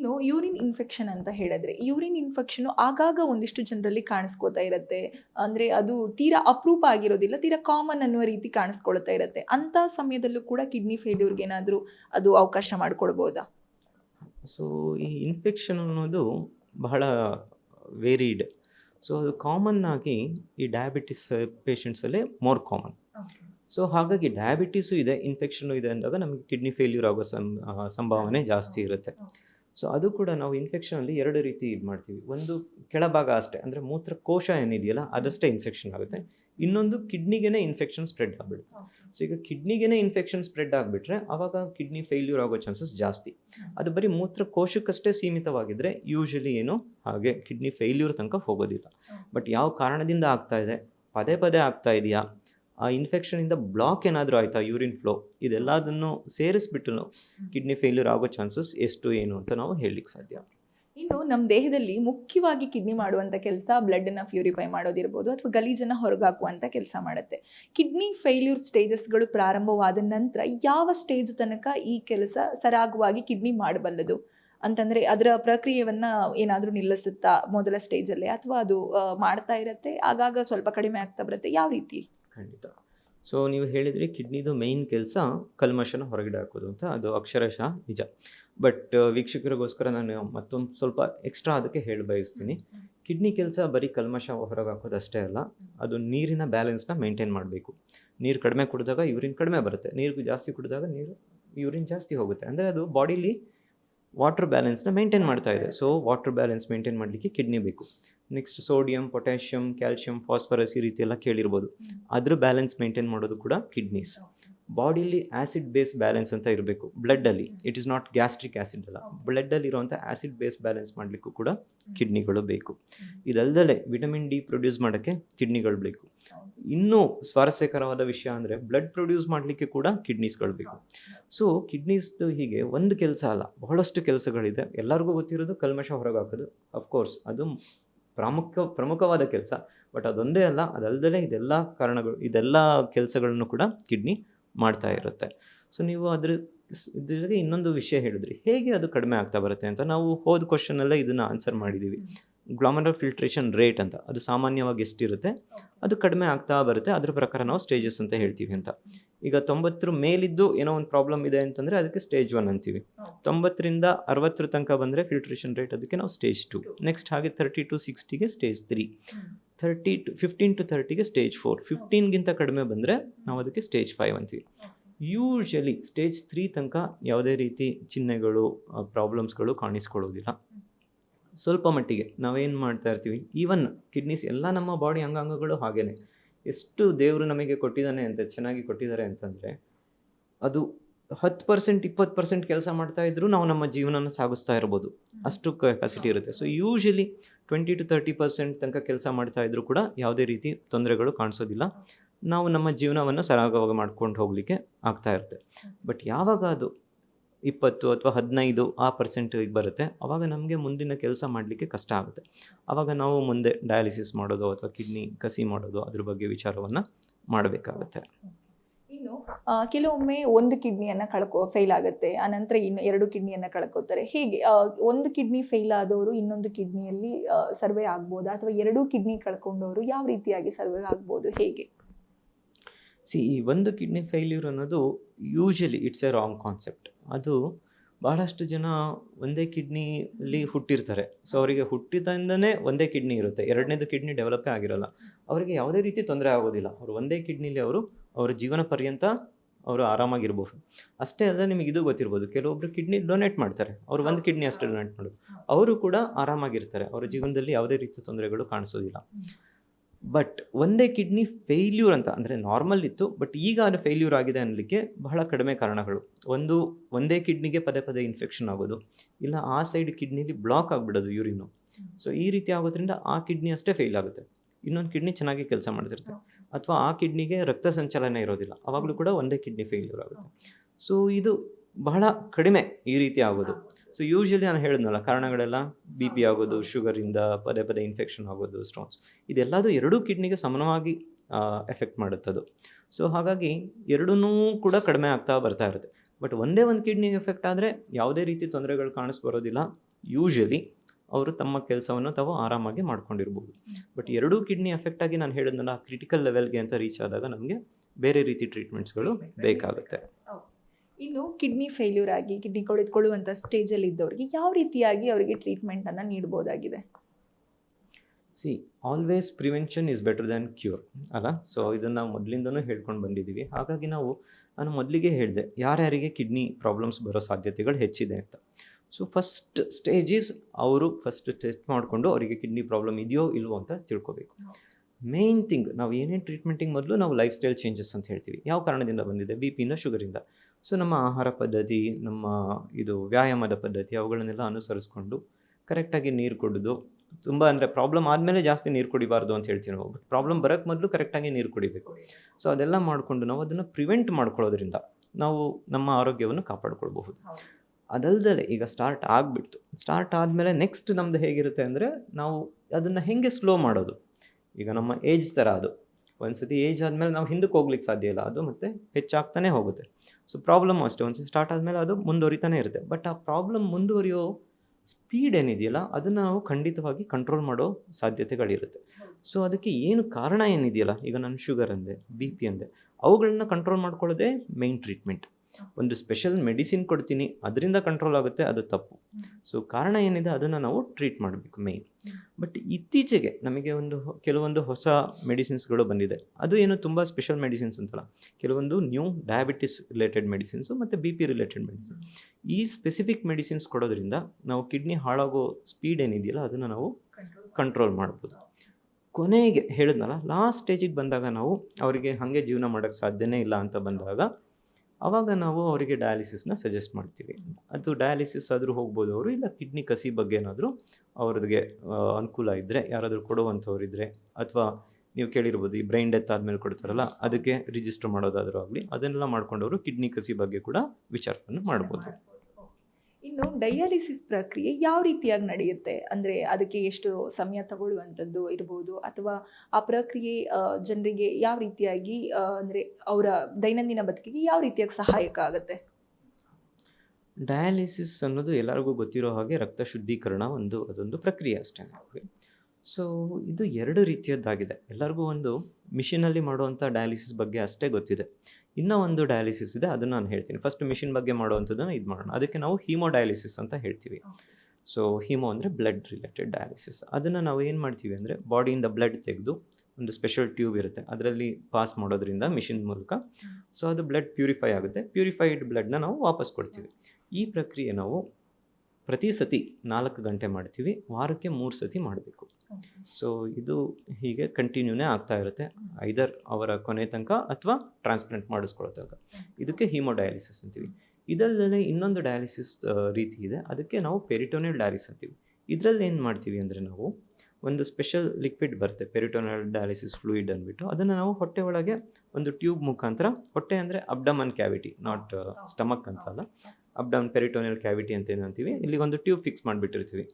ಇನ್ನು urine infection ಅಂತ ಹೇಳಿದ್ರೆ ಯೂರಿನ್ ಇನ್ಫೆಕ್ಷನ್ ಆಗಾಗ ಒಂದಿಷ್ಟು ಜನರಲ್ಲಿ ಕಾಣಿಸ್ಕೊತಾ ಇರುತ್ತೆ. ಅಂದ್ರೆ ಅದು ತೀರಾ ಅಪರೂಪ ಆಗಿರೋದಿಲ್ಲ ತೀರಾ ಕಾಮನ್ ಅನ್ನುವ ರೀತಿ ಕಾಣಿಸ್ಕೊಳ್ತಾ ಇರುತ್ತೆ. ಅಂತ ಸಮಯದಲ್ಲೂ ಕೂಡ ಕಿಡ್ನಿ ಫೇಲ್ಯೂರ್ಗೆ ಏನಾದರೂ ಅದು ಅವಕಾಶ ಮಾಡಿಕೊಡ್ಬೋದಾ? ಸೊ ಈ ಇನ್ಫೆಕ್ಷನ್ ಅನ್ನೋದು ಬಹಳ ವೇರಿಡ್ ಸೊ ಅದು ಕಾಮನ್ ಆಗಿ ಈ ಡಯಾಬಿಟಿಸ್ ಪೇಷಂಟ್ಸಲ್ಲೇ ಮೋರ್ ಕಾಮನ್ ಸೊ ಹಾಗಾಗಿ ಡಯಾಬಿಟೀಸು ಇದೆ ಇನ್ಫೆಕ್ಷನು ಇದೆ ಅಂದಾಗ ನಮಗೆ ಕಿಡ್ನಿ ಫೇಲ್ಯೂರ್ ಆಗೋ ಸಂಭಾವನೆ ಜಾಸ್ತಿ ಇರುತ್ತೆ. ಸೊ ಅದು ಕೂಡ ನಾವು ಇನ್ಫೆಕ್ಷನಲ್ಲಿ ಎರಡು ರೀತಿ ಇದು ಮಾಡ್ತೀವಿ. ಒಂದು ಕೆಳಭಾಗ ಅಷ್ಟೇ ಅಂದರೆ ಮೂತ್ರಕೋಶ ಏನಿದೆಯಲ್ಲ ಅದಷ್ಟೇ ಇನ್ಫೆಕ್ಷನ್ ಆಗುತ್ತೆ. ಇನ್ನೊಂದು ಕಿಡ್ನಿಗೇನೆ ಇನ್ಫೆಕ್ಷನ್ ಸ್ಪ್ರೆಡ್ ಆಗಿಬಿಡುತ್ತೆ. ಸೊ ಈಗ ಕಿಡ್ನಿಗೇನೆ ಇನ್ಫೆಕ್ಷನ್ ಸ್ಪ್ರೆಡ್ ಆಗಿಬಿಟ್ರೆ ಆವಾಗ ಕಿಡ್ನಿ ಫೇಲ್ಯೂರ್ ಆಗೋ ಚಾನ್ಸಸ್ ಜಾಸ್ತಿ. ಅದು ಬರೀ ಮೂತ್ರಕೋಶಕ್ಕಷ್ಟೇ ಸೀಮಿತವಾಗಿದ್ದರೆ ಯೂಶಲಿ ಏನು ಹಾಗೆ ಕಿಡ್ನಿ ಫೇಲ್ಯೂರ್ ತನಕ ಹೋಗೋದಿಲ್ಲ. ಬಟ್ ಯಾವ ಕಾರಣದಿಂದ ಆಗ್ತಾ ಇದೆ? ಪದೇ ಪದೇ ಆಗ್ತಾ ಇದೆಯಾ? ಆ ಇನ್ಫೆಕ್ಷನಿಂದ ಬ್ಲಾಕ್ ಏನಾದರೂ ಆಯಿತಾ? ಯೂರಿನ್ ಫ್ಲೋ ಇದೆಲ್ಲದನ್ನು ಸೇರಿಸ್ಬಿಟ್ಟು ನಾವು ಕಿಡ್ನಿ ಫೇಲ್ಯೂರ್ ಆಗೋ ಚಾನ್ಸಸ್ ಎಷ್ಟು ಏನು ಅಂತ ನಾವು ಹೇಳಲಿಕ್ಕೆ ಸಾಧ್ಯ. ಇನ್ನು ನಮ್ಮ ದೇಹದಲ್ಲಿ ಮುಖ್ಯವಾಗಿ ಕಿಡ್ನಿ ಮಾಡುವಂಥ ಕೆಲಸ ಬ್ಲಡ್ನ ಪ್ಯೂರಿಫೈ ಮಾಡೋದಿರ್ಬೋದು ಅಥವಾ ಗಲೀಜನ್ನು ಹೊರಗಾಕುವಂಥ ಕೆಲಸ ಮಾಡುತ್ತೆ. ಕಿಡ್ನಿ ಫೇಲ್ಯೂರ್ ಸ್ಟೇಜಸ್ಗಳು ಪ್ರಾರಂಭವಾದ ನಂತರ ಯಾವ ಸ್ಟೇಜ್ ತನಕ ಈ ಕೆಲಸ ಸರಾಗವಾಗಿ ಕಿಡ್ನಿ ಮಾಡಬಲ್ಲದು? ಅಂತಂದರೆ ಅದರ ಪ್ರಕ್ರಿಯೆಯನ್ನು ಏನಾದರೂ ನಿಲ್ಲಿಸುತ್ತಾ ಮೊದಲ ಸ್ಟೇಜಲ್ಲೇ ಅಥವಾ ಅದು ಮಾಡ್ತಾ ಇರುತ್ತೆ ಆಗಾಗ ಸ್ವಲ್ಪ ಕಡಿಮೆ ಆಗ್ತಾ ಬರುತ್ತೆ ಯಾವ ರೀತಿ? ಖಂಡಿತ. ಸೊ ನೀವು ಹೇಳಿದ್ರಿ ಕಿಡ್ನಿದು ಮೇಯ್ನ್ ಕೆಲಸ ಕಲ್ಮಶನ ಹೊರಗಡೆ ಹಾಕೋದು ಅಂತ ಅದು ಅಕ್ಷರಶಃ ನಿಜ. ಬಟ್ ವೀಕ್ಷಕರಿಗೋಸ್ಕರ ನಾನು ಮತ್ತೊಂದು ಸ್ವಲ್ಪ ಎಕ್ಸ್ಟ್ರಾ ಅದಕ್ಕೆ ಹೇಳಿ ಬಯಸ್ತೀನಿ ಕಿಡ್ನಿ ಕೆಲಸ ಬರೀ ಕಲ್ಮಶ ಹೊರಗೆ ಹಾಕೋದು ಅಷ್ಟೇ ಅಲ್ಲ, ಅದು ನೀರಿನ ಬ್ಯಾಲೆನ್ಸ್ನ ಮೇಂಟೈನ್ ಮಾಡಬೇಕು. ನೀರು ಕಡಿಮೆ ಕುಡಿದಾಗ ಯೂರಿನ್ ಕಡಿಮೆ ಬರುತ್ತೆ. ನೀರು ಜಾಸ್ತಿ ಕುಡಿದಾಗ ನೀರು, ಯೂರಿನ್ ಜಾಸ್ತಿ ಹೋಗುತ್ತೆ. ಅಂದರೆ ಅದು ಬಾಡಿಲಿ ವಾಟರ್ ಬ್ಯಾಲೆನ್ಸ್ನ ಮೇಂಟೈನ್ ಮಾಡ್ತಾ ಇದೆ. ಸೊ ವಾಟರ್ ಬ್ಯಾಲೆನ್ಸ್ ಮೇಂಟೈನ್ ಮಾಡಲಿಕ್ಕೆ ಕಿಡ್ನಿ ಬೇಕು. Next sodium potassium calcium phosphorus ಈ ರೀತಿ ಎಲ್ಲ ಕೇಳಿರ್ಬೋದು. ಅದ್ರ ಬ್ಯಾಲೆನ್ಸ್ ಮೇಂಟೈನ್ ಮಾಡೋದು ಕೂಡ ಕಿಡ್ನೀಸ್ ಬಾಡಿಲಿ ಆ್ಯಸಿಡ್ ಬೇಸ್ ಬ್ಯಾಲೆನ್ಸ್ ಅಂತ ಇರಬೇಕು ಬ್ಲಡ್ಡಲ್ಲಿ it is not gastric acid ಅಲ್ಲ. ಬ್ಲಡ್ಡಲ್ಲಿ ಇರುವಂಥ ಆ್ಯಸಿಡ್ ಬೇಸ್ ಬ್ಯಾಲೆನ್ಸ್ ಮಾಡಲಿಕ್ಕೂ ಕೂಡ ಕಿಡ್ನಿಗಳು ಬೇಕು. ಇದಲ್ಲದೆ ವಿಟಮಿನ್ ಡಿ ಪ್ರೊಡ್ಯೂಸ್ ಮಾಡೋಕ್ಕೆ ಕಿಡ್ನಿಗಳು ಬೇಕು. ಇನ್ನೂ ಸ್ವಾರಸ್ಯಕರವಾದ ವಿಷಯ ಅಂದರೆ ಬ್ಲಡ್ ಪ್ರೊಡ್ಯೂಸ್ ಮಾಡಲಿಕ್ಕೆ ಕೂಡ ಕಿಡ್ನೀಸ್ಗಳು ಬೇಕು. ಸೊ ಕಿಡ್ನೀಸ್ದು ಹೀಗೆ ಒಂದು ಕೆಲಸ ಅಲ್ಲ ಬಹಳಷ್ಟು ಕೆಲಸಗಳಿದೆ. ಎಲ್ಲರಿಗೂ ಗೊತ್ತಿರೋದು ಕಲ್ಮಶ ಹೊರಗೆ ಹಾಕೋದು ಅಫ್ಕೋರ್ಸ್ ಅದು ಪ್ರಾಮುಖ್ಯ, ಪ್ರಮುಖವಾದ ಕೆಲಸ. ಬಟ್ ಅದೊಂದೇ ಅಲ್ಲ ಅದಲ್ಲದೆ ಇದೆಲ್ಲ ಕಾರಣಗಳು, ಇದೆಲ್ಲ ಕೆಲಸಗಳನ್ನು ಕೂಡ ಕಿಡ್ನಿ ಮಾಡ್ತಾ ಇರುತ್ತೆ. ಸೊ ನೀವು ಅದ್ರ ಇದ್ರ ಜೊತೆಗೆ ಇನ್ನೊಂದು ವಿಷಯ ಹೇಳಿದ್ರಿ. ಹೇಗೆ ಅದು ಕಡಿಮೆ ಆಗ್ತಾ ಬರುತ್ತೆ ಅಂತ ನಾವು ಹೋದ ಕ್ವಶನಲ್ಲೇ ಇದನ್ನು ಆನ್ಸರ್ ಮಾಡಿದ್ದೀವಿ ಗ್ಲಾಮರಲ್ ಫಿಲ್ಟ್ರೇಷನ್ ರೇಟ್ ಅಂತ. ಅದು ಸಾಮಾನ್ಯವಾಗಿ ಎಷ್ಟಿರುತ್ತೆ? ಅದು ಕಡಿಮೆ ಆಗ್ತಾ ಬರುತ್ತೆ. ಅದ್ರ ಪ್ರಕಾರ ನಾವು ಸ್ಟೇಜಸ್ ಅಂತ ಹೇಳ್ತೀವಿ ಅಂತ. ಈಗ ತೊಂಬತ್ತರ ಮೇಲಿದ್ದು ಏನೋ ಒಂದು ಪ್ರಾಬ್ಲಮ್ ಇದೆ ಅಂತಂದರೆ ಅದಕ್ಕೆ ಸ್ಟೇಜ್ ಒನ್ ಅಂತೀವಿ. ತೊಂಬತ್ತರಿಂದ ಅರವತ್ತರ ತನಕ ಬಂದರೆ ಫಿಲ್ಟ್ರೇಷನ್ ರೇಟ್ ಅದಕ್ಕೆ ನಾವು ಸ್ಟೇಜ್ ಟು ನೆಕ್ಸ್ಟ್ ಹಾಗೆ thirty to ಸಿಕ್ಸ್ಟಿಗೆ stage three thirty to fifteen to ತರ್ಟಿಗೆ ಸ್ಟೇಜ್ ಫೋರ್ ಫಿಫ್ಟೀನ್ಗಿಂತ ಕಡಿಮೆ ಬಂದರೆ ನಾವು ಅದಕ್ಕೆ ಸ್ಟೇಜ್ ಫೈವ್ ಅಂತೀವಿ. ಯೂಶಲಿ ಸ್ಟೇಜ್ ತ್ರೀ ತನಕ ಯಾವುದೇ ರೀತಿ ಚಿಹ್ನೆಗಳು ಪ್ರಾಬ್ಲಮ್ಸ್ಗಳು ಕಾಣಿಸ್ಕೊಳ್ಳೋದಿಲ್ಲ. ಸ್ವಲ್ಪ ಮಟ್ಟಿಗೆ ನಾವೇನು ಮಾಡ್ತಾ ಇರ್ತೀವಿ? ಈವನ್ ಕಿಡ್ನೀಸ್ ಎಲ್ಲ ನಮ್ಮ ಬಾಡಿ ಅಂಗಾಂಗಗಳು ಹಾಗೇನೆ. ಎಷ್ಟು ದೇವರು ನಮಗೆ ಕೊಟ್ಟಿದ್ದಾನೆ ಅಂತ ಚೆನ್ನಾಗಿ ಕೊಟ್ಟಿದ್ದಾರೆ ಅಂತಂದರೆ ಅದು ಹತ್ತು ಪರ್ಸೆಂಟ್ ಇಪ್ಪತ್ತು ಪರ್ಸೆಂಟ್ ಕೆಲಸ ಮಾಡ್ತಾ ಇದ್ದರೂ ನಾವು ನಮ್ಮ ಜೀವನನ ಸಾಗಿಸ್ತಾ ಇರ್ಬೋದು. ಅಷ್ಟು ಕೆಪಾಸಿಟಿ ಇರುತ್ತೆ. So usually twenty to thirty percent ತನಕ ಕೆಲಸ ಮಾಡ್ತಾ ಇದ್ದರೂ ಕೂಡ ಯಾವುದೇ ರೀತಿ ತೊಂದರೆಗಳು ಕಾಣಿಸೋದಿಲ್ಲ. ನಾವು ನಮ್ಮ ಜೀವನವನ್ನು ಸರಾಗವಾಗಿ ಮಾಡ್ಕೊಂಡು ಹೋಗಲಿಕ್ಕೆ ಆಗ್ತಾ ಇರುತ್ತೆ. ಬಟ್ ಯಾವಾಗ ಅದು ಇಪ್ಪತ್ತು ಅಥವಾ ಹದಿನೈದು ಆ ಪರ್ಸೆಂಟ್ ಬರುತ್ತೆ. ಆವಾಗ ನಮಗೆ ಮುಂದಿನ ಕೆಲಸ ಮಾಡಲಿಕ್ಕೆ ಕಷ್ಟ ಆಗುತ್ತೆ. ಆವಾಗ ನಾವು ಮುಂದೆ ಡಯಾಲಿಸಿಸ್ ಮಾಡೋದು ಅಥವಾ ಕಿಡ್ನಿ ಕಸಿ ಮಾಡೋದು ಅದ್ರ ಬಗ್ಗೆ ವಿಚಾರವನ್ನು ಮಾಡಬೇಕಾಗುತ್ತೆ. ಇನ್ನು ಕೆಲವೊಮ್ಮೆ ಒಂದು ಕಿಡ್ನಿಯನ್ನ ಕಳ್ಕೊ ಫೇಲ್ ಆಗುತ್ತೆ, ಆನಂತರ ಇನ್ನು ಎರಡು ಕಿಡ್ನಿಯನ್ನ ಕಳ್ಕೊತಾರೆ. ಹೀಗೆ ಒಂದು ಕಿಡ್ನಿ ಫೇಲ್ ಆದವರು ಇನ್ನೊಂದು ಕಿಡ್ನಿಯಲ್ಲಿ ಸರ್ವೆ ಆಗ್ಬೋದಾ? ಅಥವಾ ಎರಡೂ ಕಿಡ್ನಿ ಕಳ್ಕೊಂಡವರು ಯಾವ ರೀತಿಯಾಗಿ ಸರ್ವೆ ಆಗ್ಬೋದು? ಹೇಗೆ? ಸಿ ಈ ಒಂದು ಕಿಡ್ನಿ ಫೇಲ್ಯೂರ್ ಅನ್ನೋದು usually it's a wrong concept ಅದು ಬಹಳಷ್ಟು ಜನ ಒಂದೇ ಕಿಡ್ನಿಲಿ ಹುಟ್ಟಿರ್ತಾರೆ. ಸೊ ಅವರಿಗೆ ಹುಟ್ಟಿದಿಂದನೇ ಒಂದೇ ಕಿಡ್ನಿ ಇರುತ್ತೆ. ಎರಡನೇದು ಕಿಡ್ನಿ ಡೆವಲಪೇ ಆಗಿರಲ್ಲ. ಅವರಿಗೆ ಯಾವುದೇ ರೀತಿ ತೊಂದರೆ ಆಗೋದಿಲ್ಲ. ಅವರು ಒಂದೇ ಕಿಡ್ನಿಲಿ ಅವರು ಅವರ ಜೀವನ ಪರ್ಯಂತ ಅವರು ಆರಾಮಾಗಿರ್ಬೋದು. ಅಷ್ಟೇ ಅಲ್ಲದೆ ನಿಮಗೆ ಇದು ಗೊತ್ತಿರ್ಬೋದು. ಕೆಲವೊಬ್ರು ಕಿಡ್ನಿ ಡೊನೇಟ್ ಮಾಡ್ತಾರೆ. ಅವರು ಒಂದು ಕಿಡ್ನಿ ಅಷ್ಟೇ ಡೊನೇಟ್ ಮಾಡೋದು. ಅವರು ಕೂಡ ಆರಾಮಾಗಿರ್ತಾರೆ. ಅವರ ಜೀವನದಲ್ಲಿ ಯಾವುದೇ ರೀತಿಯ ತೊಂದರೆಗಳು ಕಾಣಿಸೋದಿಲ್ಲ. ಬಟ್ ಒಂದೇ ಕಿಡ್ನಿ ಫೇಲ್ಯೂರ್ ಅಂತ ಅಂದರೆ ನಾರ್ಮಲ್ ಇತ್ತು ಬಟ್ ಈಗ ಅದು ಫೇಲ್ಯೂರ್ ಆಗಿದೆ ಅನ್ನಲಿಕ್ಕೆ ಬಹಳ ಕಡಿಮೆ ಕಾರಣಗಳು. ಒಂದು ಒಂದೇ ಕಿಡ್ನಿಗೆ ಪದೇ ಪದೇ ಇನ್ಫೆಕ್ಷನ್ ಆಗೋದು ಇಲ್ಲ ಆ ಸೈಡ್ ಕಿಡ್ನಿಲಿ ಬ್ಲಾಕ್ ಆಗಿಬಿಡೋದು ಯೂರಿನು ಸೊ ಈ ರೀತಿ ಆಗೋದ್ರಿಂದ ಆ ಕಿಡ್ನಿ ಅಷ್ಟೇ ಫೇಲ್ ಆಗುತ್ತೆ. ಇನ್ನೊಂದು ಕಿಡ್ನಿ ಚೆನ್ನಾಗಿ ಕೆಲಸ ಮಾಡ್ತಿರುತ್ತೆ. ಅಥವಾ ಆ ಕಿಡ್ನಿಗೆ ರಕ್ತ ಸಂಚಲನ ಇರೋದಿಲ್ಲ. ಅವಾಗಲೂ ಕೂಡ ಒಂದೇ ಕಿಡ್ನಿ ಫೇಲ್ಯೂರ್ ಆಗುತ್ತೆ. ಸೊ ಇದು ಬಹಳ ಕಡಿಮೆ ಈ ರೀತಿ ಆಗೋದು. ಸೊ ಯೂಶಲಿ ನಾನು ಹೇಳಿದ್ನಲ್ಲ, ಕಾರಣಗಳೆಲ್ಲ ಬಿ ಪಿ ಆಗೋದು ಶುಗರಿಂದ ಪದೇ ಪದೇ ಇನ್ಫೆಕ್ಷನ್ ಆಗೋದು ಸ್ಟೋನ್ಸ್ ಇದೆಲ್ಲದು ಎರಡೂ ಕಿಡ್ನಿಗೆ ಸಮಾನವಾಗಿ ಎಫೆಕ್ಟ್ ಮಾಡುತ್ತದು. ಸೊ ಹಾಗಾಗಿ ಎರಡೂ ಕೂಡ ಕಡಿಮೆ ಆಗ್ತಾ ಬರ್ತಾ ಇರುತ್ತೆ. ಬಟ್ ಒಂದೇ ಒಂದು ಕಿಡ್ನಿಗೆ ಎಫೆಕ್ಟ್ ಆದರೆ ಯಾವುದೇ ರೀತಿ ತೊಂದರೆಗಳು ಕಾಣಿಸ್ಬರೋದಿಲ್ಲ ಯೂಶಲಿ ಅವರು ತಮ್ಮ ಕೆಲಸವನ್ನು ತಾವು ಆರಾಮಾಗಿ ಮಾಡ್ಕೊಂಡಿರ್ಬೋದು. ಬಟ್ ಎರಡೂ ಕಿಡ್ನಿ ಎಫೆಕ್ಟ್ ಆಗಿ ನಾನು ಹೇಳಿದ್ನಲ್ಲ ಕ್ರಿಟಿಕಲ್ ಲೆವೆಲ್ಗೆ ಅಂತ ರೀಚ್ ಆದಾಗ ನಮಗೆ ಬೇರೆ ರೀತಿ ಟ್ರೀಟ್ಮೆಂಟ್ಸ್ಗಳು ಬೇಕಾಗುತ್ತೆ. ಇನ್ನು ಕಿಡ್ನಿ ಫೇಲ್ಯೂರ್ ಆಗಿ ಕಿಡ್ನಿ ಕೊಳೆತ್ಕೊಳ್ಳುವಂಥ ಸ್ಟೇಜಲ್ಲಿ ಇದ್ದವರಿಗೆ ಯಾವ ರೀತಿಯಾಗಿ ಅವರಿಗೆ ಟ್ರೀಟ್ಮೆಂಟನ್ನು ನೀಡ್ಬೋದಾಗಿದೆ? See always prevention is better than cure ಅಲ್ಲ? ಸೊ ಇದನ್ನು ನಾವು ಮೊದಲಿಂದನೂ ಹೇಳ್ಕೊಂಡು ಬಂದಿದ್ದೀವಿ ಹಾಗಾಗಿ ನಾವು ನಾನು ಮೊದಲಿಗೆ ಹೇಳಿದೆ ಯಾರ್ಯಾರಿಗೆ ಕಿಡ್ನಿ ಪ್ರಾಬ್ಲಮ್ಸ್ ಬರೋ ಸಾಧ್ಯತೆಗಳು ಹೆಚ್ಚಿದೆ ಅಂತ. ಸೊ ಫಸ್ಟ್ ಸ್ಟೇಜಸ್ ಅವರು ಫಸ್ಟ್ ಟೆಸ್ಟ್ ಮಾಡಿಕೊಂಡು ಅವರಿಗೆ ಕಿಡ್ನಿ ಪ್ರಾಬ್ಲಮ್ ಇದೆಯೋ ಇಲ್ವೋ ಅಂತ ತಿಳ್ಕೊಬೇಕು. ಮೇಯ್ನ್ ಥಿಂಗ್ ನಾವು ಏನೇನು ಟ್ರೀಟ್ಮೆಂಟಿಗೆ ಮೊದಲು ನಾವು ಲೈಫ್ ಸ್ಟೈಲ್ ಚೇಂಜಸ್ ಅಂತ ಹೇಳ್ತೀವಿ. ಯಾವ ಕಾರಣದಿಂದ ಬಂದಿದೆ? ಬಿ ಪಿಯಿಂದ ಶುಗರಿಂದ. ಸೊ ನಮ್ಮ ಆಹಾರ ಪದ್ಧತಿ, ನಮ್ಮ ಇದು ವ್ಯಾಯಾಮದ ಪದ್ಧತಿ ಅವುಗಳನ್ನೆಲ್ಲ ಅನುಸರಿಸ್ಕೊಂಡು ಕರೆಕ್ಟಾಗಿ ನೀರು ಕುಡಿದು, ತುಂಬ ಅಂದರೆ ಪ್ರಾಬ್ಲಮ್ ಆದಮೇಲೆ ಜಾಸ್ತಿ ನೀರು ಕುಡಿಬಾರ್ದು ಅಂತ ಹೇಳ್ತೀವಿ ನಾವು ಬಟ್ ಪ್ರಾಬ್ಲಮ್ ಬರೋಕ್ಕೆ ಮೊದಲು ಕರೆಕ್ಟಾಗಿ ನೀರು ಕುಡಿಬೇಕು. ಸೊ ಅದೆಲ್ಲ ಮಾಡಿಕೊಂಡು ನಾವು ಅದನ್ನು ಪ್ರಿವೆಂಟ್ ಮಾಡ್ಕೊಳ್ಳೋದ್ರಿಂದ ನಾವು ನಮ್ಮ ಆರೋಗ್ಯವನ್ನು ಕಾಪಾಡ್ಕೊಳ್ಬಹುದು. ಅದಲ್ದಲೆ ಈಗ ಸ್ಟಾರ್ಟ್ ಆಗಿಬಿಡ್ತು. ಸ್ಟಾರ್ಟ್ ಆದಮೇಲೆ ನೆಕ್ಸ್ಟ್ ನಮ್ದು ಹೇಗಿರುತ್ತೆ ಅಂದರೆ ನಾವು ಅದನ್ನು ಹೆಂಗೆ ಸ್ಲೋ ಮಾಡೋದು? ಈಗ ನಮ್ಮ ಏಜ್ ಥರ ಅದು. ಒಂದು ಸತಿ ಏಜ್ ಆದಮೇಲೆ ನಾವು ಹಿಂದಕ್ಕೆ ಹೋಗ್ಲಿಕ್ಕೆ ಸಾಧ್ಯ ಇಲ್ಲ, ಅದು ಮತ್ತೆ ಹೆಚ್ಚಾಗ್ತಾನೆ ಹೋಗುತ್ತೆ. ಸೊ ಪ್ರಾಬ್ಲಮ್ ಅಷ್ಟೇ ಒಂದು ಸ್ಟಾರ್ಟ್ ಆದಮೇಲೆ ಅದು ಮುಂದುವರಿತಾನೆ ಇರುತ್ತೆ. ಬಟ್ ಆ ಪ್ರಾಬ್ಲಮ್ ಮುಂದುವರಿಯೋ ಸ್ಪೀಡ್ ಏನಿದೆಯಲ್ಲ, ಅದನ್ನು ನಾವು ಖಂಡಿತವಾಗಿ ಕಂಟ್ರೋಲ್ ಮಾಡೋ ಸಾಧ್ಯತೆಗಳಿರುತ್ತೆ. ಸೊ ಅದಕ್ಕೆ ಏನು ಕಾರಣ ಏನಿದೆಯಲ್ಲ, ಈಗ ನಾನು ಶುಗರ್ ಅಂದೆ ಬಿ ಪಿ ಅಂದೆ, ಅವುಗಳನ್ನ ಕಂಟ್ರೋಲ್ ಮಾಡ್ಕೊಳ್ಳೋದೇ ಮೇನ್ ಟ್ರೀಟ್ಮೆಂಟ್ ಒಂದು ಸ್ಪೆಷಲ್ ಮೆಡಿಸಿನ್ ಕೊಡ್ತೀನಿ ಅದರಿಂದ ಕಂಟ್ರೋಲ್ ಆಗುತ್ತೆ ಅದು ತಪ್ಪು. ಸೊ ಕಾರಣ ಏನಿದೆ ಅದನ್ನು ನಾವು ಟ್ರೀಟ್ ಮಾಡಬೇಕು ಮೇಯ್ನ್ ಬಟ್ ಇತ್ತೀಚೆಗೆ ನಮಗೆ ಒಂದು ಕೆಲವೊಂದು ಹೊಸ ಮೆಡಿಸಿನ್ಸ್ಗಳು ಬಂದಿದೆ. ಅದು ಏನು ತುಂಬ ಸ್ಪೆಷಲ್ ಮೆಡಿಸಿನ್ಸ್ ಅಂತಲ್ಲ. ಕೆಲವೊಂದು ನ್ಯೂ ಡಯಾಬಿಟಿಸ್ ರಿಲೇಟೆಡ್ ಮೆಡಿಸಿನ್ಸು ಮತ್ತು ಬಿ ಪಿ ರಿಲೇಟೆಡ್ ಮೆಡಿಸಿನ್ ಈ ಸ್ಪೆಸಿಫಿಕ್ ಮೆಡಿಸಿನ್ಸ್ ಕೊಡೋದ್ರಿಂದ ನಾವು ಕಿಡ್ನಿ ಹಾಳಾಗೋ ಸ್ಪೀಡ್ ಏನಿದೆಯಲ್ಲ ಅದನ್ನು ನಾವು ಕಂಟ್ರೋಲ್ ಮಾಡ್ಬೋದು. ಕೊನೆಗೆ ಹೇಳಿದ್ನಲ್ಲ ಲಾಸ್ಟ್ ಸ್ಟೇಜಿಗೆ ಬಂದಾಗ ನಾವು ಅವರಿಗೆ ಹಾಗೆ ಜೀವನ ಮಾಡೋಕ್ಕೆ ಸಾಧ್ಯನೇ ಇಲ್ಲ ಅಂತ ಬಂದಾಗ ಆವಾಗ ನಾವು ಅವರಿಗೆ ಡಯಾಲಿಸಿಸ್ನ ಸಜೆಸ್ಟ್ ಮಾಡ್ತೀವಿ. ಅದು ಡಯಾಲಿಸಿಸ್ ಆದರೂ ಹೋಗ್ಬೋದು ಅವರು, ಇಲ್ಲ ಕಿಡ್ನಿ ಕಸಿ ಬಗ್ಗೆ ಏನಾದರೂ ಅವ್ರಿಗೆ ಅನುಕೂಲ ಇದ್ದರೆ ಯಾರಾದರೂ ಕೊಡುವಂಥವ್ರು ಇದ್ದರೆ ಅಥವಾ ನೀವು ಕೇಳಿರ್ಬೋದು ಈ ಬ್ರೈನ್ ಡೆತ್ ಆದಮೇಲೆ ಕೊಡ್ತಾರಲ್ಲ, ಅದಕ್ಕೆ ರಿಜಿಸ್ಟರ್ ಮಾಡೋದಾದರೂ ಆಗಲಿ, ಅದನ್ನೆಲ್ಲ ಮಾಡ್ಕೊಂಡವರು ಕಿಡ್ನಿ ಕಸಿ ಬಗ್ಗೆ ಕೂಡ ವಿಚಾರವನ್ನು ಮಾಡ್ಬೋದು. ಇನ್ನು ಡಯಾಲಿಸಿಸ್ ಪ್ರಕ್ರಿಯೆ ಯಾವ ರೀತಿಯಾಗಿ ನಡೆಯುತ್ತೆ? ಅಂದರೆ ಅದಕ್ಕೆ ಎಷ್ಟು ಸಮಯ ತಗೊಳ್ಳುವಂಥದ್ದು ಇರ್ಬೋದು? ಅಥವಾ ಆ ಪ್ರಕ್ರಿಯೆ ಜನರಿಗೆ ಯಾವ ರೀತಿಯಾಗಿ ಅಂದರೆ ಅವರ ದೈನಂದಿನ ಬದುಕಿಗೆ ಯಾವ ರೀತಿಯಾಗಿ ಸಹಾಯಕ ಆಗುತ್ತೆ? ಡಯಾಲಿಸಿಸ್ ಅನ್ನೋದು ಎಲ್ಲರಿಗೂ ಗೊತ್ತಿರೋ ಹಾಗೆ ರಕ್ತ ಶುದ್ಧೀಕರಣ ಒಂದು, ಅದೊಂದು ಪ್ರಕ್ರಿಯೆ ಅಷ್ಟೇ. ಸೊ ಇದು ಎರಡು ರೀತಿಯದ್ದಾಗಿದೆ. ಎಲ್ಲರಿಗೂ ಒಂದು ಮಿಷಿನಲ್ಲಿ ಮಾಡುವಂಥ ಡಯಾಲಿಸಿಸ್ ಬಗ್ಗೆ ಅಷ್ಟೇ ಗೊತ್ತಿದೆ. ಇನ್ನೂ ಒಂದು ಡಯಾಲಿಸಿಸ್ ಇದೆ ಅದನ್ನು ನಾನು ಹೇಳ್ತೀನಿ. ಫಸ್ಟ್ ಮಿಷಿನ್ ಬಗ್ಗೆ ಮಾಡುವಂಥದ್ದನ್ನು ಇದು ಮಾಡೋಣ. ಅದಕ್ಕೆ ನಾವು ಹೀಮೋ ಡಯಾಲಿಸಿಸ್ ಅಂತ ಹೇಳ್ತೀವಿ. ಸೊ ಹೀಮೋ ಅಂದರೆ ಬ್ಲಡ್ ರಿಲೇಟೆಡ್ ಡಯಾಲಿಸಿಸ್ ಅದನ್ನು ನಾವು ಏನು ಮಾಡ್ತೀವಿ ಅಂದರೆ ಬಾಡಿಯಿಂದ ಬ್ಲಡ್ ತೆಗೆದು ಒಂದು ಸ್ಪೆಷಲ್ ಟ್ಯೂಬ್ ಇರುತ್ತೆ. ಅದರಲ್ಲಿ ಪಾಸ್ ಮಾಡೋದ್ರಿಂದ ಮಿಷಿನ್ ಮೂಲಕ. ಸೊ ಅದು ಬ್ಲಡ್ ಪ್ಯೂರಿಫೈ ಆಗುತ್ತೆ. ಪ್ಯೂರಿಫೈಡ್ ಬ್ಲಡ್ನ ನಾವು ವಾಪಸ್ ಕೊಡ್ತೀವಿ. ಈ ಪ್ರಕ್ರಿಯೆ ನಾವು ಪ್ರತಿ ಸತಿ ನಾಲ್ಕು ಗಂಟೆ ಮಾಡ್ತೀವಿ ವಾರಕ್ಕೆ ಮೂರು ಸತಿ ಮಾಡಬೇಕು. ಸೊ ಇದು ಹೀಗೆ ಕಂಟಿನ್ಯೂನೇ ಆಗ್ತಾ ಇರುತ್ತೆ. ಐದರ್ ಅವರ ಕೊನೆ ತನಕ ಅಥವಾ ಟ್ರಾನ್ಸ್ಪ್ಲಾಂಟ್ ಮಾಡಿಸ್ಕೊಳ್ಳೋ ತನಕ. ಇದಕ್ಕೆ ಹೀಮೋಡಯಾಲಿಸಿಸ್ ಅಂತೀವಿ. ಇದಲ್ಲದೆ ಇನ್ನೊಂದು ಡಯಾಲಿಸಿಸ್ ರೀತಿ ಇದೆ. ಅದಕ್ಕೆ ನಾವು ಪೆರಿಟೋನಿಯಲ್ ಡಯಾಲಿಸ್ ಅಂತೀವಿ. ಇದರಲ್ಲಿ ಏನು ಮಾಡ್ತೀವಿ ಅಂದರೆ ನಾವು ಒಂದು ಸ್ಪೆಷಲ್ ಲಿಕ್ವಿಡ್ ಬರುತ್ತೆ. ಪೆರಿಟೋನಿಯಲ್ ಡಯಾಲಿಸಿಸ್ ಫ್ಲೂಯಿಡ್ ಅಂದ್ಬಿಟ್ಟು. ಅದನ್ನು ನಾವು ಹೊಟ್ಟೆ ಒಳಗೆ ಒಂದು ಟ್ಯೂಬ್ ಮುಖಾಂತರ ಹೊಟ್ಟೆ ಅಂದರೆ ಅಬ್ಡಮನ್ ಕ್ಯಾವಿಟಿ ನಾಟ್ ಸ್ಟಮಕ್ ಅಂತ ಅಲ್ಲ. ಅಬ್ಡಮನ್ ಪೆರಿಟೋನಿಯಲ್ ಕ್ಯಾವಿಟಿ ಅಂತ ಏನು ಅಂತೀವಿ. ಇಲ್ಲಿ ಒಂದು ಟ್ಯೂಬ್ ಫಿಕ್ಸ್ ಮಾಡಿಬಿಟ್ಟಿರ್ತೀವಿ.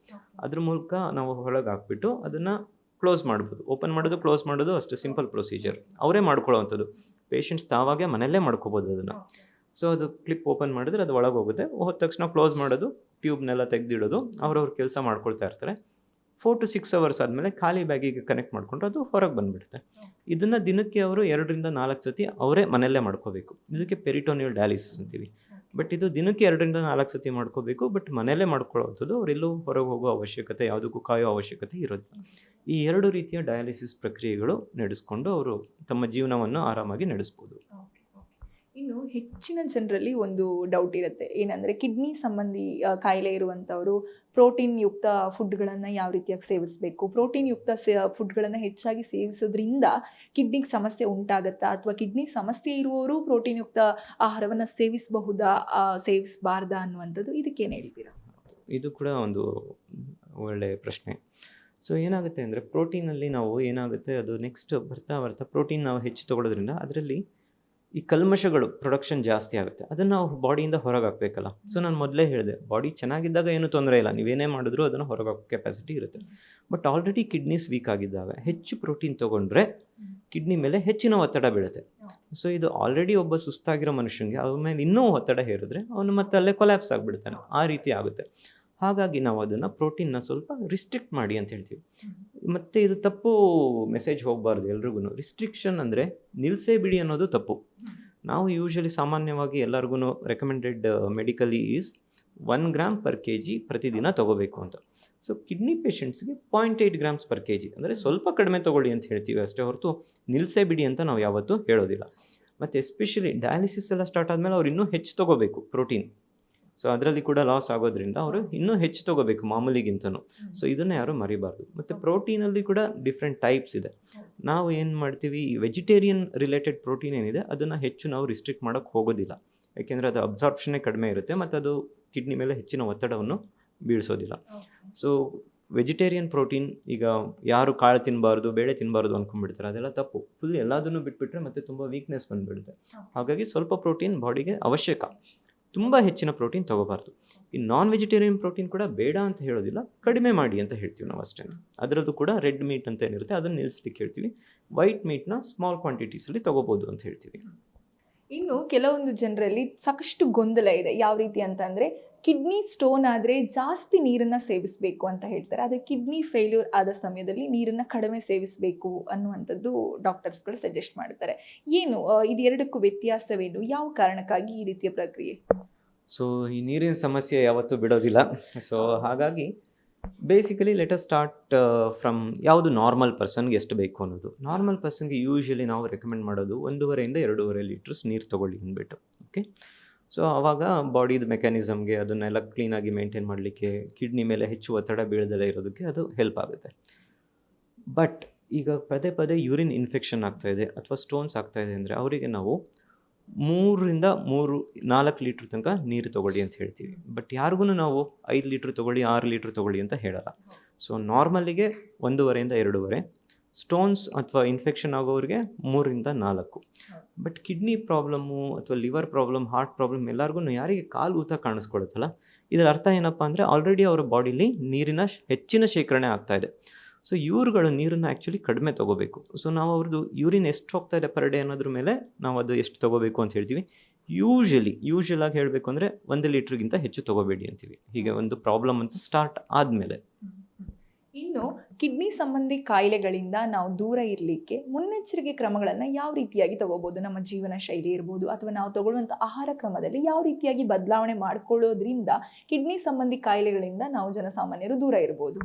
ಅದ್ರ ಮೂಲಕ ನಾವು ಒಳಗೆ ಹಾಕ್ಬಿಟ್ಟು ಅದನ್ನು ಕ್ಲೋಸ್ ಮಾಡ್ಬೋದು. ಓಪನ್ ಮಾಡೋದು ಕ್ಲೋಸ್ ಮಾಡೋದು ಅಷ್ಟು ಸಿಂಪಲ್ ಪ್ರೊಸೀಜರ್. ಅವರೇ ಮಾಡ್ಕೊಳ್ಳೋವಂಥದ್ದು. ಪೇಷಂಟ್ಸ್ ತಾವಾಗೆ ಮನೆಯಲ್ಲೇ ಮಾಡ್ಕೋಬೋದು ಅದನ್ನು. ಸೊ ಅದು ಕ್ಲಿಪ್ ಓಪನ್ ಮಾಡಿದ್ರೆ ಅದು ಒಳಗೆ ಹೋಗುತ್ತೆ ಹೋದ ತಕ್ಷಣ ಕ್ಲೋಸ್ ಮಾಡೋದು ಟ್ಯೂಬ್ನೆಲ್ಲ ತೆಗೆದಿಡೋದು ಅವ್ರವ್ರ ಕೆಲಸ ಮಾಡ್ಕೊಳ್ತಾ ಇರ್ತಾರೆ. ಫೋರ್ ಟು ಸಿಕ್ಸ್ ಅವರ್ಸ್ ಆದಮೇಲೆ ಖಾಲಿ ಬ್ಯಾಗಿಗೆ ಕನೆಕ್ಟ್ ಮಾಡಿಕೊಂಡ್ರೆ ಅದು ಹೊರಗೆ ಬಂದುಬಿಡುತ್ತೆ. ಇದನ್ನು ದಿನಕ್ಕೆ ಅವರು ಎರಡರಿಂದ ನಾಲ್ಕು ಸತಿ ಅವರೇ ಮನೆಯಲ್ಲೇ ಮಾಡ್ಕೋಬೇಕು. ಇದಕ್ಕೆ ಪೆರಿಟೋನಿಯಲ್ ಡಯಾಲಿಸಿಸ್ ಅಂತೀವಿ. ಬಟ್ ಇದು ದಿನಕ್ಕೆ ಎರಡರಿಂದ ನಾಲ್ಕು ಸತಿ ಮಾಡ್ಕೋಬೇಕು, ಬಟ್ ಮನೆಯಲ್ಲೇ ಮಾಡ್ಕೊಳ್ಳೋವಂಥದ್ದು ಅವರೆಲ್ಲೂ ಹೊರಗೆ ಹೋಗೋ ಅವಶ್ಯಕತೆ, ಯಾವುದಕ್ಕೂ ಕಾಯೋ ಅವಶ್ಯಕತೆ ಇರೋದಿಲ್ಲ. ಈ ಎರಡು ರೀತಿಯ ಡಯಾಲಿಸಿಸ್ ಪ್ರಕ್ರಿಯೆಗಳು ನಡೆಸ್ಕೊಂಡು ಅವರು ತಮ್ಮ ಜೀವನವನ್ನು ಆರಾಮಾಗಿ ನಡೆಸ್ಬೋದು. ಇನ್ನು ಹೆಚ್ಚಿನ ಜನರಲ್ಲಿ ಒಂದು ಡೌಟ್ ಇರುತ್ತೆ. ಏನಂದರೆ ಕಿಡ್ನಿ ಸಂಬಂಧಿ ಕಾಯಿಲೆ ಇರುವಂಥವರು ಪ್ರೋಟೀನ್ ಯುಕ್ತ ಫುಡ್ಗಳನ್ನು ಯಾವ ರೀತಿಯಾಗಿ ಸೇವಿಸಬೇಕು? ಪ್ರೋಟೀನ್ ಯುಕ್ತ ಫುಡ್ಗಳನ್ನು ಹೆಚ್ಚಾಗಿ ಸೇವಿಸೋದ್ರಿಂದ ಕಿಡ್ನಿಗೆ ಸಮಸ್ಯೆ ಉಂಟಾಗತ್ತಾ? ಅಥವಾ ಕಿಡ್ನಿ ಸಮಸ್ಯೆ ಇರುವವರು ಪ್ರೋಟೀನ್ ಯುಕ್ತ ಆಹಾರವನ್ನು ಸೇವಿಸಬಹುದಾ ಸೇವಿಸಬಾರ್ದಾ ಅನ್ನುವಂಥದ್ದು ಇದಕ್ಕೇನು ಹೇಳ್ತೀರಾ? ಇದು ಕೂಡ ಒಂದು ಒಳ್ಳೆಯ ಪ್ರಶ್ನೆ. ಸೊ ಏನಾಗುತ್ತೆ ಅಂದರೆ ಪ್ರೋಟೀನಲ್ಲಿ ನಾವು ಏನಾಗುತ್ತೆ, ಅದು ನೆಕ್ಸ್ಟ್ ಬರ್ತಾ ಬರ್ತಾ ಪ್ರೋಟೀನ್ ನಾವು ಹೆಚ್ಚು ತೊಗೊಳೋದ್ರಿಂದ ಅದರಲ್ಲಿ ಈ ಕಲ್ಮಶಗಳು ಪ್ರೊಡಕ್ಷನ್ ಜಾಸ್ತಿ ಆಗುತ್ತೆ. ಅದನ್ನು ನಾವು ಬಾಡಿಯಿಂದ ಹೊರಗೆ ಹಾಕ್ಬೇಕಲ್ಲ ಸೊ ನಾನು ಮೊದಲೇ ಹೇಳಿದೆ ಬಾಡಿ ಚೆನ್ನಾಗಿದ್ದಾಗ ಏನು ತೊಂದರೆ ಇಲ್ಲ. ನೀವೇನೇ ಮಾಡಿದ್ರು ಅದನ್ನು ಹೊರಗೆ ಹಾಕೋ ಕೆಪಾಸಿಟಿ ಇರುತ್ತೆ. ಬಟ್ ಆಲ್ರೆಡಿ ಕಿಡ್ನೀಸ್ ವೀಕ್ ಆಗಿದ್ದಾಗ ಹೆಚ್ಚು ಪ್ರೋಟೀನ್ ತೊಗೊಂಡ್ರೆ ಕಿಡ್ನಿ ಮೇಲೆ ಹೆಚ್ಚಿನ ಒತ್ತಡ ಬೀಳುತ್ತೆ. ಸೊ ಇದು ಆಲ್ರೆಡಿ ಒಬ್ಬ ಸುಸ್ತಾಗಿರೋ ಮನುಷ್ಯನಿಗೆ ಅವ್ರ ಮೇಲೆ ಇನ್ನೂ ಒತ್ತಡ ಹೇರಿದ್ರೆ ಅವನು ಮತ್ತೆ ಅಲ್ಲೇ ಕೊಲ್ಯಾಪ್ಸ್ ಆಗಿಬಿಡ್ತಾನೆ. ಆ ರೀತಿ ಆಗುತ್ತೆ. ಹಾಗಾಗಿ ನಾವು ಅದನ್ನು ಪ್ರೋಟೀನ್ನ ಸ್ವಲ್ಪ ರಿಸ್ಟ್ರಿಕ್ಟ್ ಮಾಡಿ ಅಂತ ಹೇಳ್ತೀವಿ. ಮತ್ತು ಇದು ತಪ್ಪು ಮೆಸೇಜ್ ಹೋಗಬಾರ್ದು ಎಲ್ರಿಗೂ ರಿಸ್ಟ್ರಿಕ್ಷನ್ ಅಂದರೆ ನಿಲ್ಸೇ ಬಿಡಿ ಅನ್ನೋದು ತಪ್ಪು. ನಾವು ಯೂಶಲಿ ಸಾಮಾನ್ಯವಾಗಿ ಎಲ್ಲರಿಗೂ recommended medically is one gram per K G ಪ್ರತಿದಿನ ತಗೋಬೇಕು ಅಂತ. So kidney ಪೇಷಂಟ್ಸ್ಗೆ point eight grams per K G ಅಂದರೆ ಸ್ವಲ್ಪ ಕಡಿಮೆ ತೊಗೊಳ್ಳಿ ಅಂತ ಹೇಳ್ತೀವಿ ಅಷ್ಟೇ ಹೊರತು ನಿಲ್ಸೇ ಬಿಡಿ ಅಂತ ನಾವು ಯಾವತ್ತೂ ಹೇಳೋದಿಲ್ಲ. ಮತ್ತು ಎಸ್ಪೆಷಲಿ ಡಯಾಲಿಸಿಸ್ ಎಲ್ಲ ಸ್ಟಾರ್ಟ್ ಆದಮೇಲೆ ಅವ್ರು ಇನ್ನೂ ಹೆಚ್ಚು ತೊಗೋಬೇಕು ಪ್ರೋಟೀನ್ ಸೊ ಅದರಲ್ಲಿ ಕೂಡ ಲಾಸ್ ಆಗೋದ್ರಿಂದ ಅವರು ಇನ್ನೂ ಹೆಚ್ಚು ತಗೋಬೇಕು ಮಾಮೂಲಿಗಿಂತನೂ. ಸೊ ಇದನ್ನು ಯಾರು ಮರಿಬಾರ್ದು. ಮತ್ತು ಪ್ರೋಟೀನಲ್ಲಿ ಕೂಡ ಡಿಫ್ರೆಂಟ್ ಟೈಪ್ಸ್ ಇದೆ. ನಾವು ಏನು ಮಾಡ್ತೀವಿ ವೆಜಿಟೇರಿಯನ್ ರಿಲೇಟೆಡ್ ಪ್ರೋಟೀನ್ ಏನಿದೆ ಅದನ್ನು ಹೆಚ್ಚು ನಾವು ರಿಸ್ಟ್ರಿಕ್ಟ್ ಮಾಡೋಕ್ಕೆ ಹೋಗೋದಿಲ್ಲ. ಯಾಕೆಂದರೆ ಅದು ಅಬ್ಸಾರ್ಪ್ಷನ್ನೇ ಕಡಿಮೆ ಇರುತ್ತೆ ಮತ್ತು ಅದು ಕಿಡ್ನಿ ಮೇಲೆ ಹೆಚ್ಚಿನ ಒತ್ತಡವನ್ನು ಬೀಳಿಸೋದಿಲ್ಲ. ಸೊ ವೆಜಿಟೇರಿಯನ್ ಪ್ರೋಟೀನ್ ಈಗ ಯಾರು ಕಾಳು ತಿನ್ನಬಾರ್ದು ಬೇಳೆ ತಿನ್ನಬಾರ್ದು ಅಂದ್ಕೊಂಡ್ಬಿಡ್ತಾರೆ ಅದೆಲ್ಲ ತಪ್ಪು. ಫುಲ್ ಎಲ್ಲದನ್ನು ಬಿಟ್ಬಿಟ್ರೆ ಮತ್ತೆ ತುಂಬ ವೀಕ್ನೆಸ್ ಬಂದ್ಬಿಡುತ್ತೆ. ಹಾಗಾಗಿ ಸ್ವಲ್ಪ ಪ್ರೋಟೀನ್ ಬಾಡಿಗೆ ಅವಶ್ಯಕ. ತುಂಬ ಹೆಚ್ಚಿನ ಪ್ರೋಟೀನ್ ತೊಗೋಬಾರ್ದು. ಈ ನಾನ್ ವೆಜಿಟೇರಿಯನ್ ಪ್ರೋಟೀನ್ ಕೂಡ ಬೇಡ ಅಂತ ಹೇಳೋದಿಲ್ಲ, ಕಡಿಮೆ ಮಾಡಿ ಅಂತ ಹೇಳ್ತೀವಿ ನಾವು ಅಷ್ಟೇ ಅದರದ್ದು ಕೂಡ ರೆಡ್ ಮೀಟ್ ಅಂತ ಏನಿರುತ್ತೆ, ಅದನ್ನು ನಿಲ್ಲಿಸ್ಲಿಕ್ಕೆ ಹೇಳ್ತೀವಿ. ವೈಟ್ ಮೀಟ್ನ ಸ್ಮಾಲ್ ಕ್ವಾಂಟಿಟೀಸಲ್ಲಿ ತೊಗೋಬೋದು ಅಂತ ಹೇಳ್ತೀವಿ. ಇನ್ನು ಕೆಲವೊಂದು ಜನರಲ್ಲಿ ಸಾಕಷ್ಟು ಗೊಂದಲ ಇದೆ. ಯಾವ ರೀತಿ ಅಂತಂದ್ರೆ ಕಿಡ್ನಿ ಸ್ಟೋನ್ ಆದರೆ ಜಾಸ್ತಿ ನೀರನ್ನು ಸೇವಿಸಬೇಕು ಅಂತ ಹೇಳ್ತಾರೆ. ಆದರೆ ಕಿಡ್ನಿ ಫೇಲ್ಯೂರ್ ಆದ ಸಮಯದಲ್ಲಿ ನೀರನ್ನು ಕಡಿಮೆ ಸೇವಿಸಬೇಕು ಅನ್ನುವಂಥದ್ದು ಡಾಕ್ಟರ್ಸ್ಗಳು ಸಜೆಸ್ಟ್ ಮಾಡ್ತಾರೆ. ಏನು ಇದು ಎರಡಕ್ಕೂ ವ್ಯತ್ಯಾಸವೇನು? ಯಾವ ಕಾರಣಕ್ಕಾಗಿ ಈ ರೀತಿಯ ಪ್ರಕ್ರಿಯೆ? ಸೊ ಈ ನೀರಿನ ಸಮಸ್ಯೆ ಯಾವತ್ತೂ ಬಿಡೋದಿಲ್ಲ. ಸೊ ಹಾಗಾಗಿ ಬೇಸಿಕಲಿ ಅಸ್ ಸ್ಟಾರ್ಟ್ ಫ್ರಮ್ ಯಾವುದು ನಾರ್ಮಲ್ ಪರ್ಸನ್ಗೆ ಎಷ್ಟು ಬೇಕು ಅನ್ನೋದು. ನಾರ್ಮಲ್ ಪರ್ಸನ್ಗೆ ಯೂಶ್ವಲಿ ನಾವು ರೆಕಮೆಂಡ್ ಮಾಡೋದು ಒಂದೂವರೆಯಿಂದ ಎರಡೂವರೆ ಲೀಟ್ರ್ಸ್ ನೀರು ತೊಗೊಳ್ಳಿ ಅಂದ್ಬಿಟ್ಟು ಓಕೆ ಸೊ ಆವಾಗ ಬಾಡಿದು ಮೆಕ್ಯಾನಿಸಮ್ಗೆ ಅದನ್ನೆಲ್ಲ ಕ್ಲೀನಾಗಿ ಮೇಂಟೈನ್ ಮಾಡಲಿಕ್ಕೆ ಕಿಡ್ನಿ ಮೇಲೆ ಹೆಚ್ಚು ಒತ್ತಡ ಬೀಳದಲ್ಲೇ ಇರೋದಕ್ಕೆ ಅದು ಹೆಲ್ಪ್ ಆಗುತ್ತೆ. ಬಟ್ ಈಗ ಪದೇ ಪದೇ ಯೂರಿನ್ ಇನ್ಫೆಕ್ಷನ್ ಆಗ್ತಾಯಿದೆ ಅಥವಾ ಸ್ಟೋನ್ಸ್ ಆಗ್ತಾಯಿದೆ ಅಂದರೆ ಅವರಿಗೆ ನಾವು ಮೂರರಿಂದ ಮೂರು, ನಾಲ್ಕು ಲೀಟ್ರ್ ತನಕ ನೀರು ತೊಗೊಳ್ಳಿ ಅಂತ ಹೇಳ್ತೀವಿ. ಬಟ್ ಯಾರಿಗೂ ನಾವು ಐದು ಲೀಟ್ರ್ ತೊಗೊಳ್ಳಿ, ಆರು ಲೀಟ್ರ್ ತೊಗೊಳ್ಳಿ ಅಂತ ಹೇಳಲ್ಲ. ಸೊ ನಾರ್ಮಲ್ಲಿಗೆ ಒಂದೂವರೆಯಿಂದ ಎರಡೂವರೆ. ಸ್ಟೋನ್ಸ್ ಅಥವಾ ಇನ್ಫೆಕ್ಷನ್ ಆಗೋರಿಗೆ ಮೂರಿಂದ ನಾಲ್ಕು. ಬಟ್ ಕಿಡ್ನಿ ಪ್ರಾಬ್ಲಮ್ಮು ಅಥವಾ ಲಿವರ್ ಪ್ರಾಬ್ಲಮ್ ಹಾರ್ಟ್ ಪ್ರಾಬ್ಲಮ್ ಎಲ್ಲರಿಗೂ ಯಾರಿಗೆ ಕಾಲು ಊತ ಕಾಣಿಸ್ಕೊಳುತ್ತಲ್ಲ ಇದರ ಅರ್ಥ ಏನಪ್ಪ ಅಂದರೆ ಆಲ್ರೆಡಿ ಅವರ ಬಾಡಿಲಿ ನೀರಿನ ಹೆಚ್ಚಿನ ಶೇಖರಣೆ ಆಗ್ತಾ ಇದೆ. ಸೊ ಇವ್ರುಗಳು ನೀರನ್ನು ಆ್ಯಕ್ಚುಲಿ ಕಡಿಮೆ ತೊಗೋಬೇಕು. ಸೊ ನಾವು ಅವ್ರದ್ದು ಯೂರಿನ್ ಎಷ್ಟು ಹೋಗ್ತಾ ಇದೆ ಪರ್ ಡೇ ಅನ್ನೋದ್ರ ಮೇಲೆ ನಾವು ಅದು ಎಷ್ಟು ತೊಗೋಬೇಕು ಅಂತ ಹೇಳ್ತೀವಿ. ಯೂಶಲಿ ಯೂಶಲ್ ಆಗಿ ಹೇಳಬೇಕು ಅಂದರೆ ಒಂದು ಲೀಟ್ರಿಗಿಂತ ಹೆಚ್ಚು ತೊಗೋಬೇಡಿ ಅಂತೀವಿ. ಹೀಗೆ ಒಂದು ಪ್ರಾಬ್ಲಮ್ ಅಂತ ಸ್ಟಾರ್ಟ್ ಆದಮೇಲೆ. ಇನ್ನು ಕಿಡ್ನಿ ಸಂಬಂಧಿ ಕಾಯಿಲೆಗಳಿಂದ ನಾವು ದೂರ ಇರಲಿಕ್ಕೆ ಮುನ್ನೆಚ್ಚರಿಕೆ ಕ್ರಮಗಳನ್ನು ಯಾವ ರೀತಿಯಾಗಿ ತಗೋಬಹುದು ನಮ್ಮ ಜೀವನ ಶೈಲಿ ಇರ್ಬೋದು ಅಥವಾ ನಾವು ತಗೊಳ್ಳುವಂಥ ಆಹಾರ ಕ್ರಮದಲ್ಲಿ ಯಾವ ರೀತಿಯಾಗಿ ಬದಲಾವಣೆ ಮಾಡ್ಕೊಳ್ಳೋದ್ರಿಂದ ಕಿಡ್ನಿ ಸಂಬಂಧಿ ಕಾಯಿಲೆಗಳಿಂದ ನಾವು ಜನಸಾಮಾನ್ಯರು ದೂರ ಇರ್ಬೋದು?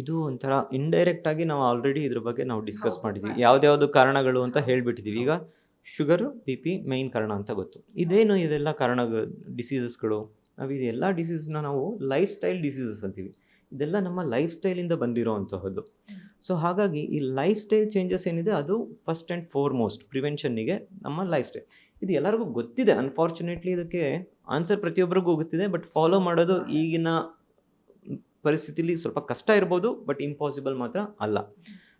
ಇದು ಒಂಥರ ಇಂಡೈರೆಕ್ಟ್ ಆಗಿ ನಾವು ಆಲ್ರೆಡಿ ಇದ್ರ ಬಗ್ಗೆ ನಾವು ಡಿಸ್ಕಸ್ ಮಾಡಿದ್ವಿ. ಮಾಡಿದ್ದೀವಿ ಯಾವ್ದ್ಯಾವ್ದು ಕಾರಣಗಳು ಅಂತ ಹೇಳ್ಬಿಟ್ಟಿದ್ದೀವಿ ಈಗ ಶುಗರು ಬಿ ಪಿ ಮೈನ್ ಕಾರಣ ಅಂತ ಗೊತ್ತು. ಇದೇನು ಇದೆಲ್ಲ ಕಾರಣ ಡಿಸೀಸಸ್ಗಳು ನಾವು ಇದೆಲ್ಲ ಡಿಸೀಸ್ನ ನಾವು ಲೈಫ್ ಸ್ಟೈಲ್ ಡಿಸೀಸಸ್ ಅಂತೀವಿ. ಇದೆಲ್ಲ ನಮ್ಮ ಲೈಫ್ ಸ್ಟೈಲಿಂದ ಬಂದಿರೋ ಅಂತಹದ್ದು ಸೊ ಹಾಗಾಗಿ ಈ ಲೈಫ್ ಸ್ಟೈಲ್ ಚೇಂಜಸ್ ಏನಿದೆ ಅದು ಫಸ್ಟ್ ಆ್ಯಂಡ್ ಫೋರ್ಮೋಸ್ಟ್ ಪ್ರಿವೆನ್ಷನ್ನಿಗೆ ನಮ್ಮ ಲೈಫ್ ಸ್ಟೈಲ್ ಇದು ಎಲ್ಲರಿಗೂ ಗೊತ್ತಿದೆ ಅನ್ಫಾರ್ಚುನೇಟ್ಲಿ ಇದಕ್ಕೆ ಆನ್ಸರ್ ಪ್ರತಿಯೊಬ್ಬರಿಗೂ ಗೊತ್ತಿದೆ ಬಟ್ ಫಾಲೋ ಮಾಡೋದು ಈಗಿನ ಪರಿಸ್ಥಿತಿಲಿ ಸ್ವಲ್ಪ ಕಷ್ಟ ಇರ್ಬೋದು ಬಟ್ ಇಂಪಾಸಿಬಲ್ ಮಾತ್ರ ಅಲ್ಲ.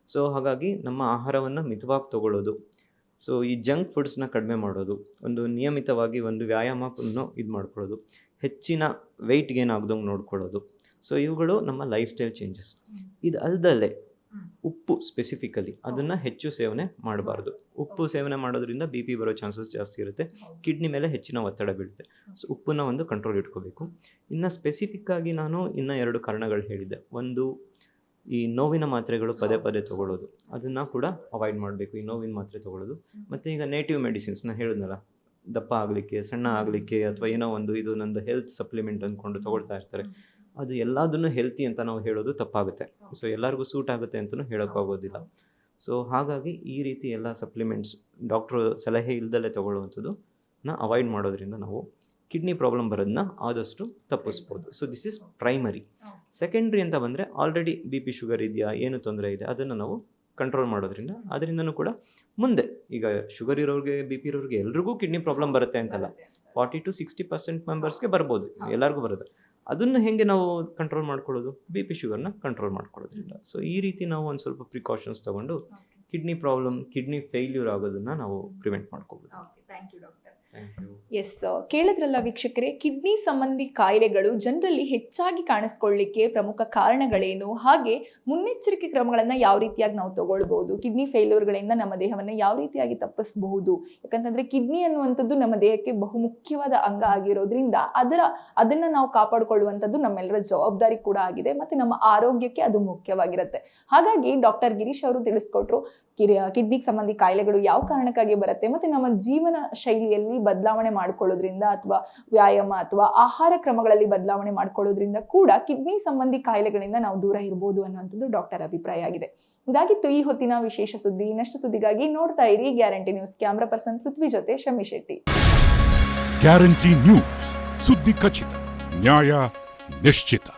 ಸೊ ಹಾಗಾಗಿ ನಮ್ಮ ಆಹಾರವನ್ನು ಮಿತವಾಗಿ ತಗೊಳ್ಳೋದು. ಸೊ ಈ ಜಂಕ್ ಫುಡ್ಸ್ನ ಕಡಿಮೆ ಮಾಡೋದು. ಒಂದು ನಿಯಮಿತವಾಗಿ ಒಂದು ವ್ಯಾಯಾಮವನ್ನು ಇದು ಮಾಡ್ಕೊಳ್ಳೋದು ಹೆಚ್ಚಿನ ವೆಯ್ಟ್ ಗೇನ್ ಆಗ್ದಂಗೆ ನೋಡ್ಕೊಳ್ಳೋದು. ಸೊ ಇವುಗಳು ನಮ್ಮ ಲೈಫ್ ಸ್ಟೈಲ್ ಚೇಂಜಸ್ ಇದು ಅಲ್ದಲ್ಲೇ ಉಪ್ಪು ಸ್ಪೆಸಿಫಿಕಲಿ ಅದನ್ನು ಹೆಚ್ಚು ಸೇವನೆ ಮಾಡಬಾರ್ದು. ಉಪ್ಪು ಸೇವನೆ ಮಾಡೋದ್ರಿಂದ ಬಿ ಪಿ ಬರೋ ಚಾನ್ಸಸ್ ಜಾಸ್ತಿ ಇರುತ್ತೆ. ಕಿಡ್ನಿ ಮೇಲೆ ಹೆಚ್ಚಿನ ಒತ್ತಡ ಬೀಳುತ್ತೆ. ಸೊ ಉಪ್ಪನ್ನ ಒಂದು ಕಂಟ್ರೋಲ್ ಇಟ್ಕೋಬೇಕು. ಇನ್ನು ಸ್ಪೆಸಿಫಿಕ್ ಆಗಿ ನಾನು ಇನ್ನು ಎರಡು ಕಾರಣಗಳು ಹೇಳಿದ್ದೆ. ಒಂದು ಈ ನೋವಿನ ಮಾತ್ರೆಗಳು ಪದೇ ಪದೇ ತಗೊಳ್ಳೋದು. ಅದನ್ನು ಕೂಡ ಅವಾಯ್ಡ್ ಮಾಡಬೇಕು. ಈ ನೋವಿನ ಮಾತ್ರೆ ತೊಗೊಳ್ಳೋದು. ಮತ್ತು ಈಗ ನೇಟಿವ್ ಮೆಡಿಸಿನ್ಸ್ ನಾನು ಹೇಳಿದ್ನಲ್ಲ. ದಪ್ಪ ಆಗಲಿಕ್ಕೆ ಸಣ್ಣ ಆಗಲಿಕ್ಕೆ ಅಥವಾ ಏನೋ ಒಂದು ಇದು ನಂದು ಹೆಲ್ತ್ ಸಪ್ಲಿಮೆಂಟ್ ಅಂದ್ಕೊಂಡು ತೊಗೊಳ್ತಾ ಇರ್ತಾರೆ. ಅದು ಎಲ್ಲದನ್ನು ಹೆಲ್ತಿ ಅಂತ ನಾವು ಹೇಳೋದು ತಪ್ಪಾಗುತ್ತೆ. ಸೊ ಎಲ್ಲರಿಗೂ ಸೂಟ್ ಆಗುತ್ತೆ ಅಂತಲೂ ಹೇಳೋಕ್ಕಾಗೋದಿಲ್ಲ ಸೊ ಹಾಗಾಗಿ ಈ ರೀತಿ ಎಲ್ಲ ಸಪ್ಲಿಮೆಂಟ್ಸ್ ಡಾಕ್ಟ್ರು ಸಲಹೆ ಇಲ್ದಲೇ ತಗೊಳ್ಳುವಂಥದ್ದು ನ ಅವಾಯ್ಡ್ ಮಾಡೋದ್ರಿಂದ ನಾವು ಕಿಡ್ನಿ ಪ್ರಾಬ್ಲಮ್ ಬರೋದನ್ನ ಆದಷ್ಟು ತಪ್ಪಿಸ್ಬೋದು. So this is primary secondary ಅಂತ ಬಂದರೆ ಆಲ್ರೆಡಿ ಬಿ ಪಿ ಶುಗರ್ ಇದೆಯಾ ಏನು ತೊಂದರೆ ಇದೆ ಅದನ್ನು ನಾವು ಕಂಟ್ರೋಲ್ ಮಾಡೋದ್ರಿಂದ ಅದರಿಂದನೂ ಕೂಡ ಮುಂದೆ ಈಗ ಶುಗರ್ ಇರೋರಿಗೆ ಬಿ ಪಿ ಇರೋರಿಗೆ ಎಲ್ರಿಗೂ ಕಿಡ್ನಿ ಪ್ರಾಬ್ಲಮ್ ಬರುತ್ತೆ ಅಂತಲ್ಲ. ಫಾರ್ಟಿ ಟು ಸಿಕ್ಸ್ಟಿ ಪರ್ಸೆಂಟ್ ಮೆಂಬರ್ಸ್ಗೆ ಬರ್ಬೋದು. ಎಲ್ಲರಿಗೂ ಬರುತ್ತೆ. ಅದನ್ನು ಹೇಗೆ ನಾವು ಕಂಟ್ರೋಲ್ ಮಾಡ್ಕೊಳ್ಳೋದು? ಬಿ ಪಿ ಶುಗರ್ನ ಕಂಟ್ರೋಲ್ ಮಾಡ್ಕೊಳ್ಳೋದ್ರಿಂದ. ಸೊ ಈ ರೀತಿ ನಾವು ಒಂದು ಸ್ವಲ್ಪ ಪ್ರಿಕಾಷನ್ಸ್ ತಗೊಂಡು ಕಿಡ್ನಿ ಪ್ರಾಬ್ಲಮ್ ಕಿಡ್ನಿ ಫೇಲ್ಯೂರ್ ಆಗೋದನ್ನ ನಾವು ಪ್ರಿವೆಂಟ್ ಮಾಡ್ಕೋಬೋದು. ಎಸ್ ಕೇಳಿದ್ರಲ್ಲ ವೀಕ್ಷಕರೇ, ಕಿಡ್ನಿ ಸಂಬಂಧಿ ಕಾಯಿಲೆಗಳು ಜನರಲ್ಲಿ ಹೆಚ್ಚಾಗಿ ಕಾಣಿಸ್ಕೊಳ್ಳಿಕ್ಕೆ ಪ್ರಮುಖ ಕಾರಣಗಳೇನು? ಹಾಗೆ ಮುನ್ನೆಚ್ಚರಿಕೆ ಕ್ರಮಗಳನ್ನು ಯಾವ ರೀತಿಯಾಗಿ ನಾವು ತಗೊಳ್ಬಹುದು ಕಿಡ್ನಿ ಫೇಲ್ಯೂರ್ಗಳಿಂದ ನಮ್ಮ ದೇಹವನ್ನು ಯಾವ ರೀತಿಯಾಗಿ ತಪ್ಪಿಸಬಹುದು? ಯಾಕಂತಂದ್ರೆ ಕಿಡ್ನಿ ಅನ್ನುವಂಥದ್ದು ನಮ್ಮ ದೇಹಕ್ಕೆ ಬಹುಮುಖ್ಯವಾದ ಅಂಗ ಆಗಿರೋದ್ರಿಂದ ಅದರ, ಅದನ್ನ ನಾವು ಕಾಪಾಡಿಕೊಳ್ಳುವಂಥದ್ದು ನಮ್ಮೆಲ್ಲರ ಜವಾಬ್ದಾರಿ ಕೂಡ ಆಗಿದೆ, ಮತ್ತೆ ನಮ್ಮ ಆರೋಗ್ಯಕ್ಕೆ ಅದು ಮುಖ್ಯವಾಗಿರುತ್ತೆ. ಹಾಗಾಗಿ ಡಾಕ್ಟರ್ ಗಿರೀಶ್ ಅವರು ತಿಳಿಸ್ಕೊಟ್ರು ಕಿರಿ ಕಿಡ್ನಿಗೆ ಸಂಬಂಧಿ ಕಾಯಿಲೆಗಳು ಯಾವ ಕಾರಣಕ್ಕಾಗಿ ಬರುತ್ತೆ ಮತ್ತೆ ನಮ್ಮ ಜೀವನ ಶೈಲಿಯಲ್ಲಿ ಬದಲಾವಣೆ ಮಾಡ್ಕೊಳ್ಳೋದ್ರಿಂದ ಅಥವಾ ವ್ಯಾಯಾಮ ಅಥವಾ ಆಹಾರ ಕ್ರಮಗಳಲ್ಲಿ ಬದಲಾವಣೆ ಮಾಡ್ಕೊಳ್ಳೋದ್ರಿಂದ ಕೂಡ ಕಿಡ್ನಿ ಸಂಬಂಧಿ ಕಾಯಿಲೆಗಳಿಂದ ನಾವು ದೂರ ಇರಬಹುದು ಅನ್ನುವಂಥದ್ದು ಡಾಕ್ಟರ್ ಅಭಿಪ್ರಾಯ ಆಗಿದೆ. ಇದಾಗಿತ್ತು ಈ ಹೊತ್ತಿನ ವಿಶೇಷ ಸುದ್ದಿ. ಇನ್ನಷ್ಟು ಸುದ್ದಿಗಾಗಿ ನೋಡ್ತಾ ಇರಿ guarantee news. Camera person Prithvi ಜೊತೆ ಶಮಿ ಶೆಟ್ಟಿ. Guarantee news. ಸುದ್ದಿ ಖಚಿತ, ನ್ಯಾಯ ನಿಶ್ಚಿತ.